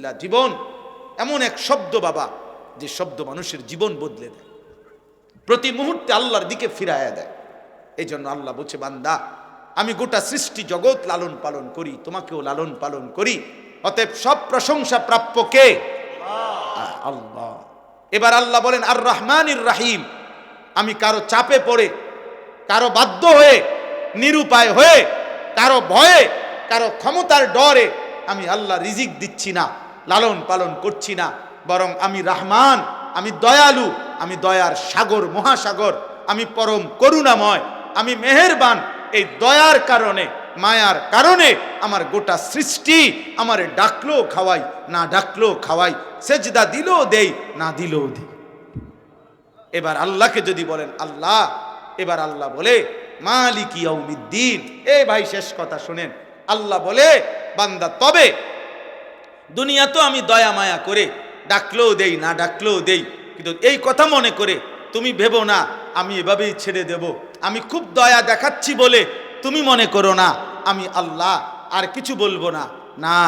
বিসমিল্লা জীবন এমন এক শব্দ বাবা যে শব্দ মানুষের জীবন বদলে দেয়। প্রতি মুহূর্তে আল্লাহর দিকে ফিরাইয়া দেয়। এই জন্য আল্লাহ বলছে, বান্দা, আমি গোটা সৃষ্টি জগৎ লালন পালন করি, তোমাকেও লালন পালন করি, অতএব সব প্রশংসা প্রাপ্য কে? আল্লাহ। এবার আল্লাহ বলেন আর রহমানির রাহিম, আমি কারও চাপে পড়ে, কারও বাধ্য হয়ে, নিরুপায় হয়ে, কারও ভয়ে, কারও ক্ষমতার ডরে আমি আল্লাহ রিজিক দিচ্ছি না। লালন পালন করছি না। বরং আমি রহমান, আমি দয়ালু, আমি দয়ার সাগর, মহাসাগর, আমি পরম করুণাময়, আমি মেহেরবান। এই দয়ার কারণে, মায়ার কারণে আমার গোটা সৃষ্টি আমার ডাকলো খাওয়াই, না ডাকলো খাওয়াই, সেজদা দিলেও দেই, না দিলেও দেই। এবার আল্লাহকে যদি বলেন, আল্লাহ, এবার আল্লাহ বলে, মালিক ইয়াউমিদ্দিন। এই ভাই, শেষ কথা শুনেন। আল্লাহ বলে, বান্দা, তবে দুনিয়া তো আমি দয়া মায়া করে ডাকলেও দেই, না ডাকলেও দেই। কিন্তু এই কথা মনে করে তুমি ভেবো না, আমি এভাবেই ছেড়ে দেব। আমি খুব দয়া দেখাচ্ছি বলে তুমি মনে করো না, আমি আল্লাহ, আর কিছু বলব না। না,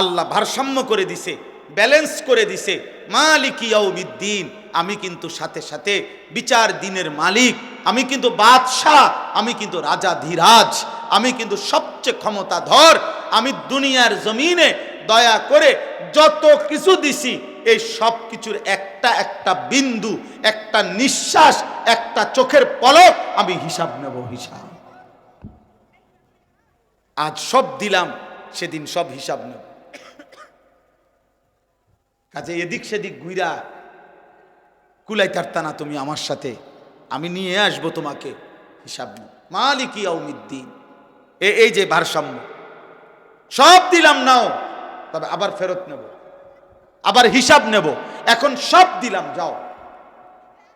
আল্লাহ ভারসাম্য করে দিছে ব্যালেন্স করে দিছে। মালিক ইয়াউমিদ্দিন, আমি কিন্তু সাথে সাথে বিচার দিনের মালিক। আমি কিন্তু বাদশাহ, আমি কিন্তু রাজা ধীরাজ। আমি কিন্তু সবচেয়ে ক্ষমতাধর। আমি দুনিয়ার জমিনে দয়া করে যত কিছু দিছি, এই সব কিছুর একটা একটা বিন্দু, একটা নিঃশ্বাস, একটা চোখের পলক আমি হিসাব নেব, হিসাব। আজ সব দিলাম, সেদিন সব হিসাব নেব। কাজে এদিক সেদিক ঘুইরা কুলাই তারতা না তুমি আমার সাথে। আমি নিয়ে আসব তোমাকে, হিসাব নিয়ে মালিক ইয়াউমিদ্দিন। এ, এই যে ভারসাম্য। সব দিলাম নাও। তবে আবার ফেরত নেব। আবার হিসাব নেব। এখন সব দিলাম, যাও।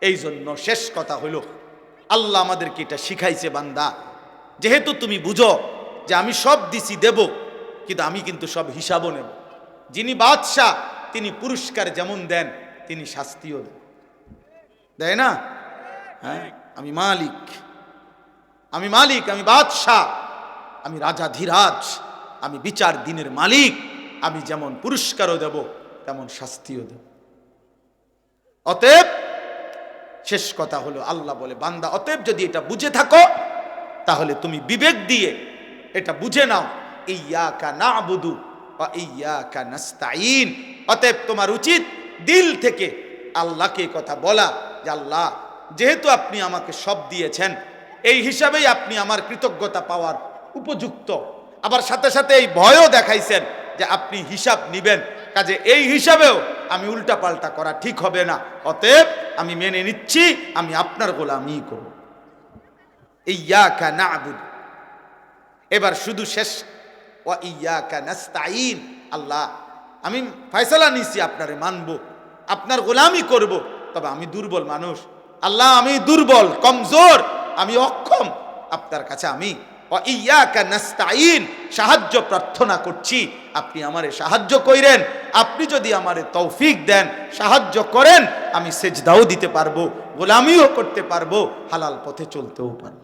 এই জন্য শেষ কথা হইল আল্লাহ আমাদেরকে এটা শিখাইছে বান্দা। যেহেতু তুমি বুঝো যে আমি সব দিছি দেব, কিন্তু আমি কিন্তু সব হিসাবও নেব। যিনি বাদশাহ, তিনি পুরস্কার যেমন দেন, তিনি শাস্তিও দেন। দেয় না? হ্যাঁ আমি মালিক। আমি মালিক, আমি বাদশাহ। আমি রাজা ধীরাজ। আমি বিচার দিনের মালিক। আমি যেমন পুরস্কারও দেব, তেমন শাস্তিও দেব। অতএব শেষ কথা হলো আল্লাহ বলে, বান্দা, অতএব যদি এটা বুঝে থাকো, তাহলে তুমি বিবেক দিয়ে এটা বুঝে নাও ইয়াকা না বুধু বা ইয়াকা নাস্তাইন অতএব তোমার উচিত দিল থেকে আল্লাহকে কথা বলা, যে আল্লাহ, যেহেতু আপনি আমাকে সব দিয়েছেন, এই হিসাবেই আপনি আমার কৃতজ্ঞতা পাওয়ার উপযুক্ত। আবার সাথে সাথে এই ভয়ও দেখাইছেন যে আপনি হিসাব নিবেন। কাজে এই হিসাবেও আমি উল্টা পাল্টা করা ঠিক হবে না। অতএব আমি মেনে নিচ্ছি, আমি আপনার গোলামি করব। ইয়াকা নাবুদ। এবার শুধু শেষ। ও ইয়া ইয়াকা নাস্তাইন আল্লাহ, আমি ফয়সলা নিছি, আপনারে মানব। আপনার গোলামি করব, তবে আমি দুর্বল মানুষ। আল্লাহ, আমি দুর্বল, কমজোর, আমি অক্ষম। আপনার কাছে আমি সাহায্য প্রার্থনা করছি। আপনি আমারে সাহায্য কইরেন, আপনি যদি আমারে তৌফিক দেন, সাহায্য করেন, আমি সেজদাও দিতে পারব, গোলামিও করতে পারব, হালাল পথে চলতেও পারব।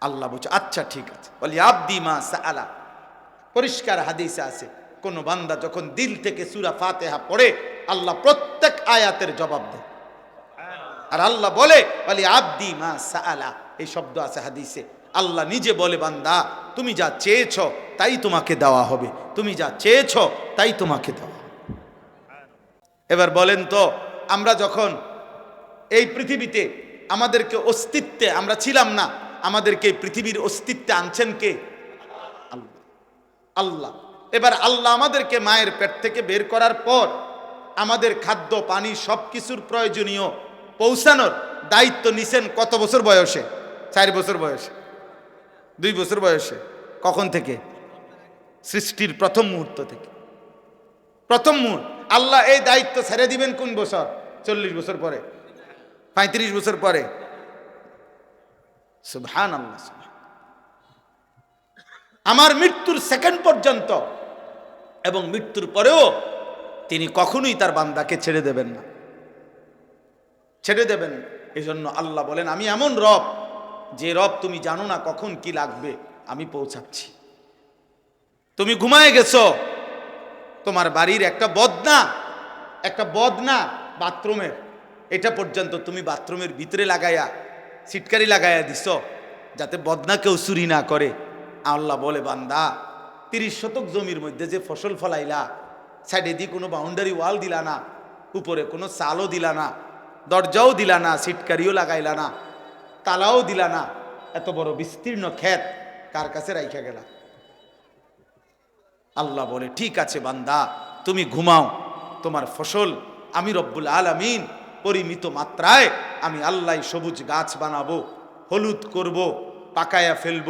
আল্লাহ বলছে আচ্ছা ঠিক আছে। বলি, আব্দি মা সাআলা। পরিষ্কার হাদিসে আছে, কোন বান্দা যখন দিল থেকে সুরা ফাতেহা পড়ে, আল্লাহ প্রত্যেক আয়াতের জবাব দেয়। আর আল্লাহ বলে বলি আব্দি মা সাআলা। এই শব্দ আছে হাদিসে। আল্লাহ নিজে বলে, বান্দা, তুমি যা চেয়েছ, তাই তোমাকে দেওয়া হবে। তুমি যা চেয়েছ, তাই তোমাকে দেওয়া। এবার বলেন তো, আমরা যখন এই পৃথিবীতে আমাদেরকে অস্তিত্বে, আমরা ছিলাম না, আমাদেরকে পৃথিবীর অস্তিত্বে আনছেন কে? আল্লাহ। আল্লাহ। এবার আল্লাহ আমাদেরকে মায়ের পেট থেকে বের করার পর আমাদের খাদ্য, পানি সব কিছুর প্রয়োজনীয় পৌঁছানোর দায়িত্ব নিছেন কত বছর বয়সে? চার বছর বয়সে। দুই বছর বয়সে। কখন থেকে? সৃষ্টির প্রথম মুহূর্ত থেকে। প্রথম মুহূর্ত। আল্লাহ এই দায়িত্ব ছেড়ে দিবেন কোন বছর? চল্লিশ বছর পরে। পঁয়ত্রিশ বছর পরে। সুবহান আল্লাহ। আমার মৃত্যুর সেকেন্ড পর্যন্ত এবং মৃত্যুর পরেও তিনি কখনোই তার বান্দাকে ছেড়ে দেবেন না। ছেড়ে দেবেন। এই জন্য আল্লাহ বলেন, আমি এমন রব, যে রব তুমি জানো না কখন কি লাগবে, আমি পৌঁছাচ্ছি তুমি ঘুমায় গেছো, তোমার বাড়ির একটা বদনা একটা বদনা বাথরুমের, এটা পর্যন্ত তুমি বাথরুমের ভিতরে লাগাইয়া সিটকারি লাগাইয়া দিছ, যাতে বদনা কেউ চুরি না করে আল্লাহ বলে, বান্দা, তিরিশ শতক জমির মধ্যে যে ফসল ফলাইলা, সাইডে দিয়ে কোনো বাউন্ডারি ওয়াল দিলা না, উপরে কোনো চালও দিলা না দরজাও দিলা না সিটকারিও লাগাইলা না, তালাও দিলা না। এত বড় বিস্তীর্ণ ক্ষেত কার কাছে রাইখা গেলা? আল্লাহ বলে, ঠিক আছে বান্দা, তুমি ঘুমাও। তোমার ফসল আমি রব্বুল আলামিন পরিমিত মাত্রায় আমি আল্লাহ সবুজ গাছ বানাবো, হলুদ করব, পাকায়া ফেলব,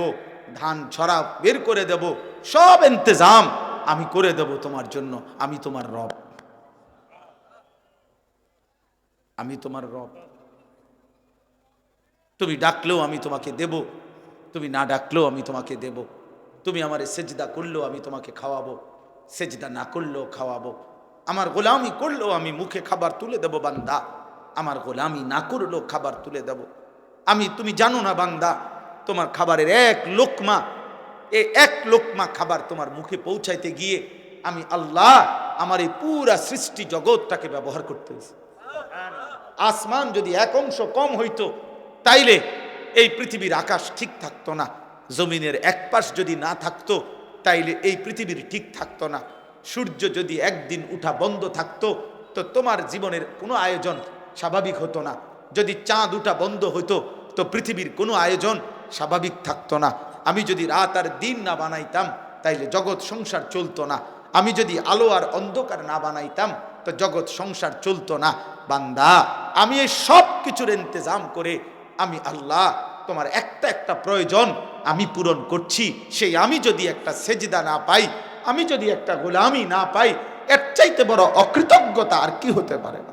ধান ছড়া বের করে দেব, সব ইন্তজাম আমি করে দেব তোমার জন্য, আমি তোমার রব। আমি তোমার রব। তুমি ডাকলেও আমি তোমাকে দেব, তুমি না ডাকলেও আমি তোমাকে দেব। তুমি আমার সেজদা করলেও আমি তোমাকে খাওয়াবো, সেজদা না করলেও খাওয়াবো। আমার গোলামি করলেও আমি মুখে খাবার তুলে দেব, বান্দা। আমার গোলামি না করলেও খাবার তুলে দেব। আমি, তুমি জানো না, বান্দা, তোমার খাবারের এক লোকমা, এ এক লোকমা খাবার তোমার মুখে পৌঁছাইতে গিয়ে আমি আল্লাহ আমার এই পুরা সৃষ্টি জগৎটাকে ব্যবহার করতে হয়েছে আসমান যদি এক অংশ কম হইতো, তাইলে এই পৃথিবীর আকাশ ঠিক থাকতো না। জমিনের এক পাশ যদি না থাকতো, তাইলে এই পৃথিবীর ঠিক থাকতো না। সূর্য যদি একদিন উঠা বন্ধ থাকতো, তো তোমার জীবনের কোনো আয়োজন স্বাভাবিক হতো না। যদি চাঁদ উঠা বন্ধ হতো তো পৃথিবীর কোনো আয়োজন স্বাভাবিক থাকতো না। আমি যদি রাত আর দিন না বানাইতাম, তাইলে জগৎ সংসার চলতো না। আমি যদি আলো আর অন্ধকার না বানাইতাম, তো জগৎ সংসার চলতো না। বান্দা, আমি এই সব কিছুর ইন্তজাম করে আমি আল্লাহ, তোমার একটা একটা প্রয়োজন আমি পূরণ করছি। সেই আমি যদি একটা সেজদা না পাই, আমি যদি একটা গোলামি না পাই, এর চাইতে বড় অকৃতজ্ঞতা আর কি হতে পারে? না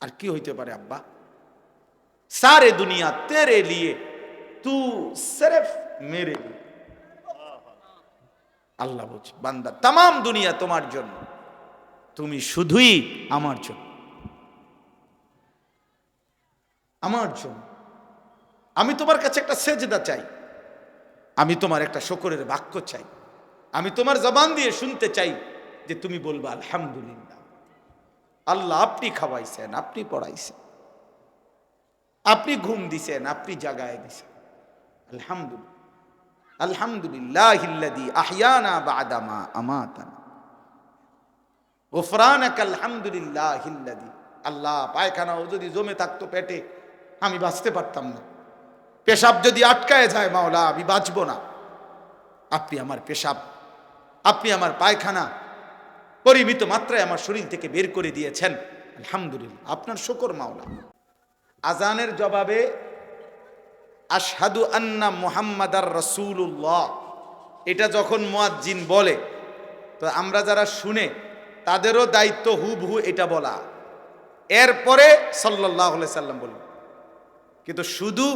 আর কি হইতে পারে আব্বা? সারে দুনিয়া তেরে লিয়ে তু সিরফ মেরে আল্লাহ বলছে, বান্দা তাম দুনিয়া তোমার জন্য। তুমি শুধুই আমার জন্য। আমার জন্য। আমি তোমার কাছে একটা সেজদা চাই। আমি তোমার একটা শকরের বাক্য চাই। আমি তোমার জবান দিয়ে শুনতে চাই যে তুমি বলবা, আলহামদুলিল্লাহ। আল্লাহ আপনি খাওয়াইছেন, আপনি পড়াইছেন। আপনি ঘুম দিছেন, আপনি জাগায় দিছেন। আলহামদুলিল্লাহ। আলহামদুলিল্লাহ আহিয়ানা বাদামা আমাতানা। গোফরানাক আলহামদুলিল্লাহ আল্লাহ, পায়খানাও যদি জমে থাকতো পেটে, আমি বাঁচতে পারতাম না। পেশাব যদি আটকায় যায়, মাওলা, আমি বাঁচবো না। আপনি আমার পেশাব, আপনি আমার পায়খানা, পরিমিত মাত্রায় আমার শরীর থেকে বের করে দিয়েছেন। আলহামদুলিল্লাহ, আপনার শকর মাওলা। আজানের জবাবে, আশহাদু আন্না মুহাম্মাদার রসুল্লাহ এটা যখন মোয়াজ্জিন বলে, তো আমরা যারা শুনে তাদেরও দায়িত্ব হুবহু এটা বলা। এরপরে সাল্লাহ সাল্লাম বলল, কিন্তু শুধু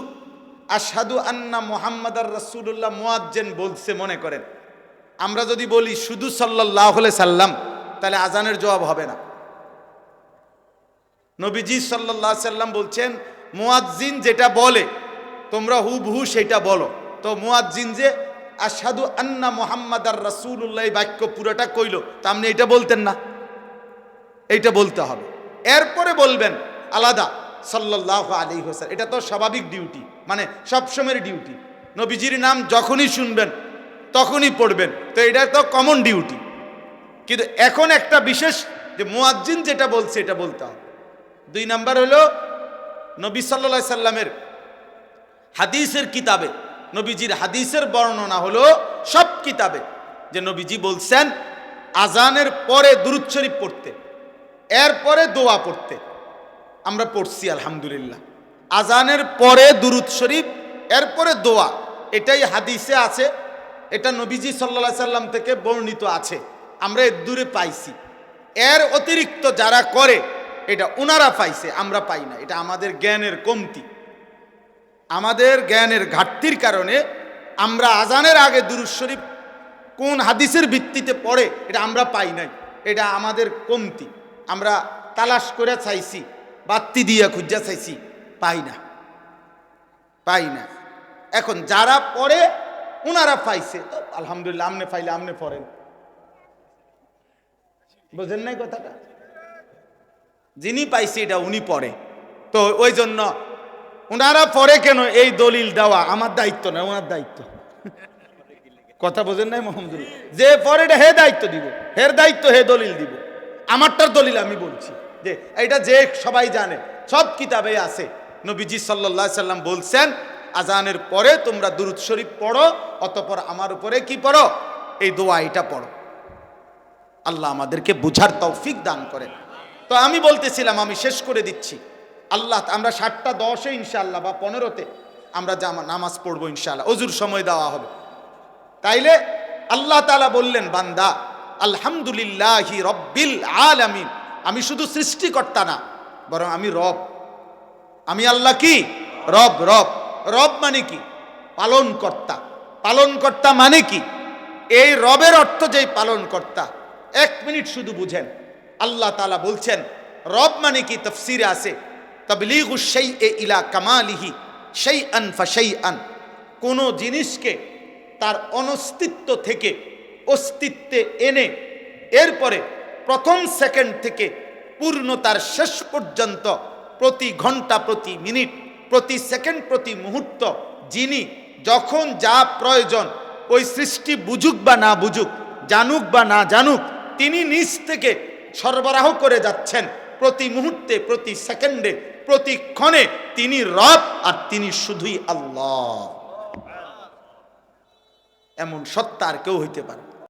আশহাদু আন্না মোহাম্মদার রসুল্লাহ মুয়াজ্জেন বলছে মনে করেন। আমরা যদি বলি শুধু সাল্লাহ সাল্লাম, তাহলে আজানের জবাব হবে না। নবীজি সাল্লাহ সাল্লাম বলছেন, মুয়াজ্জিন যেটা বলে, তোমরা হুবহু সেটা বলো। তো মুয়াজ্জিন যে আসাদু আন্না মোহাম্মদ আর রাসুল্লাহ বাক্য পুরোটা কইল। তা আপনি এটা বলতেন না। এইটা বলতে হবে। এরপরে বলবেন, আলাদা সাল্লাহ আলী হোসেন এটা তো স্বাভাবিক ডিউটি মানে সবসময়ের ডিউটি। নবীজির নাম যখনই শুনবেন, তখনই পড়বেন। তো এটা তো কমন ডিউটি। কিন্তু এখন একটা বিশেষ, যে মুয়াজ্জিন যেটা বলছে, এটা বলতে হবে। দুই নাম্বার হলো, নবী সাল্লা সাল্লামের হাদিসের কিতাবে নবীজির হাদিসের বর্ণনা হলো সব কিতাবে যে নবীজি বলছেন, আজানের পরে দুরুদ শরীফ পড়তে, এরপরে দোয়া পড়তে। আমরা পড়ছি, আলহামদুলিল্লাহ। আজানের পরে দুরুদ শরীফ, এরপরে দোয়া। এটাই হাদিসে আছে, এটা নবীজি সাল্লা সাল্লাম থেকে বর্ণিত আছে। আমরা এর দূরে পাইছি। এর অতিরিক্ত যারা করে, এটা ওনারা পাইছে, আমরা পাই না। এটা আমাদের জ্ঞানের কমতি। আমাদের জ্ঞানের ঘাটতির কারণে আমরা আজানের আগে দুরুদ শরীফ কোন হাদিসের ভিত্তিতে পড়ে, এটা আমরা পাই নাই। এটা আমাদের কমতি। আমরা তালাশ করে চাইছি, বাত্তি দিয়ে খুঁজা চাইছি, পাই না। পাই না। এখন যারা পড়ে, উনারা পাইছে। আলহামদুলিল্লাহ, আমনে পাইলে আমনে পড়েন। বোঝেন নাই কথাটা? যিনি পাইছে এটা উনি পড়ে। তো ওই জন্য ওনারা পরে কেন এই দলিল দেওয়া? আমার দায়িত্ব না, ওনার দায়িত্ব। কথা বোঝেন নাই মোহাম্মদুল্লাহ যে পরে হে দায়িত্ব দিব, হের দায়িত্ব, হে দলিল দিব। আমারটার দলিল আমি বলছি। যে এটা যে সবাই জানে, সব কিতাবে আছে। নবীজি সাল্লাহ সাল্লাম বলছেন, আজানের পরে তোমরা দুরুদ শরীফ পড়ো, অতপর আমার উপরে কি পড়ো? এই দোয়া এটা পড়ো। আল্লাহ আমাদেরকে বুঝার তৌফিক দান করেন। তো আমি বলতেছিলাম, আমি শেষ করে দিচ্ছি। আল্লাহ, আমরা সাতটা দশে ইনশাআল্লাহ বা পনেরোতে আমরা জামা, নামাজ পড়ব ইনশাআল্লাহ, অজুর সময় দেওয়া হবে। তাইলে আল্লাহ তালা বললেন, বান্দা, আলহামদুলিল্লাহি রব্বিল আলামিন, আমি শুধু সৃষ্টিকর্তা না, বরং আমি রব। আমি আল্লাহ কি? রব রব। রব মানে কি? পালনকর্তা। পালনকর্তা মানে কি? এই রবের অর্থ যেই পালনকর্তা। এক মিনিট শুধু বুঝেন। আল্লাহ তালা বলছেন, রব মানে কি? তফসিরে আছে। তবলিগু সেই এ ইলা কামালিহি সেই আন ফা সেই আন কোনো জিনিসকে তার অনস্তিত্ব থেকে অস্তিত্বে এনে এরপরে প্রথম সেকেন্ড থেকে পূর্ণতার শেষ পর্যন্ত প্রতি ঘণ্টা, প্রতি মিনিট, প্রতি সেকেন্ড, প্রতি মুহূর্ত যিনি যখন যা প্রয়োজন, ওই সৃষ্টি বুঝুক বা না বুঝুক, জানুক বা না জানুক, তিনি নিজ থেকে সরবরাহ করে যাচ্ছেন প্রতি মুহূর্তে, প্রতি সেকেন্ডে। প্রতি ক্ষণে তিনি রব আর তিনি শুধুই আল্লাহ এমন সত্তা আর কেউ হইতে পারে।